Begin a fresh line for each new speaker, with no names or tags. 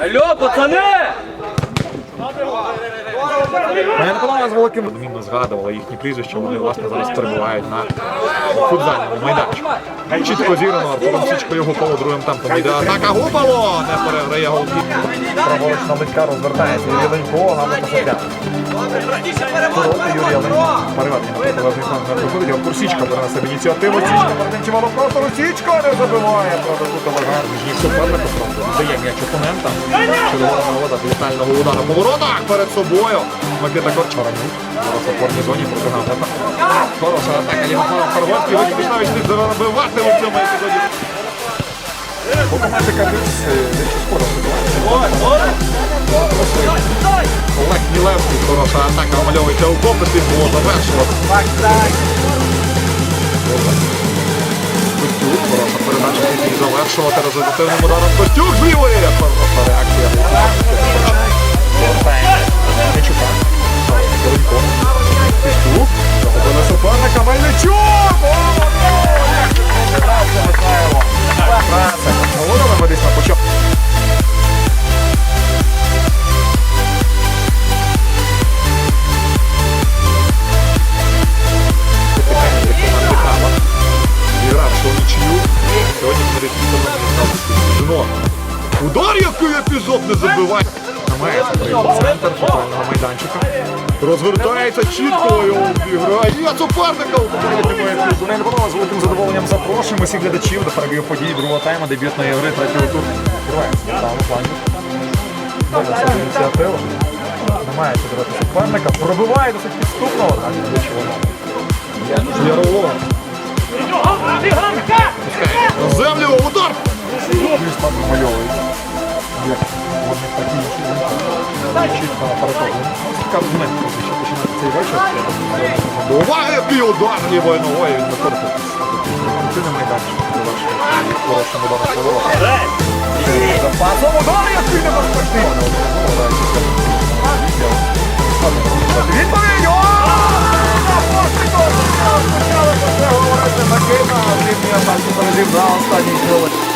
Алло, пацани! Подобається з великим відмінно згадували їхні прізвища, вони власне зараз перебувають на футзальному майданчику. Чітко зіграно, Артуром Січко його коло другим темпом йде атака Гупало! Не переграє голки. Праворуч на розвертається. Юрій Ленько, гарно посадя. Проти Юрія Ленько. Переведення на протилежний фланг не проходить. Артур Січко бере на себе ініціативу. Січко переденчувало простору. Січко не забиває. Правда, тут Олегар. Між просто дає м'яч опонентам. Червона нагода до літального удару воротах перед собою. Микита Корчаранюк. Зараз у опорній зоні Гамлета. Хороша атака Євгена Хорватський. Вадим Вишнавич не забивати у цьому епізоді. Покомати кажуть, дещо скоро Олег Мілевський, хороша атака вмальовується у попиті, було завершено. Костюк, хороша передача, який завершувати результативним ударом. Костюк лівої! Хороша реакція. Удар, який епізод не забиває. Намагається прийти центр футбольного майданчика. Розвертається чітко і обіграє. Є суперника! Не подобалося з великим задоволенням запрошуємо всіх глядачів до перебігу подій другого тайму дебютної гри третього туру. Флангі. Добре, це ініціатива. Намагається дивити суперника. Пробиває досить підступно. Так, воно. Ярового. Землю, удар! більш там вимальовується. Як вони такі інші чисто апаратовно. Така момент, що починати цей вечір. До уваги, який удар лівою ногою він на корпус. Це не майданчик, це ваш хороший удар на поворот. Запасом удар, який не безпечний. Відповідь! Спочатку це говорити Макима, а він я бачу перезібрав останній чоловік.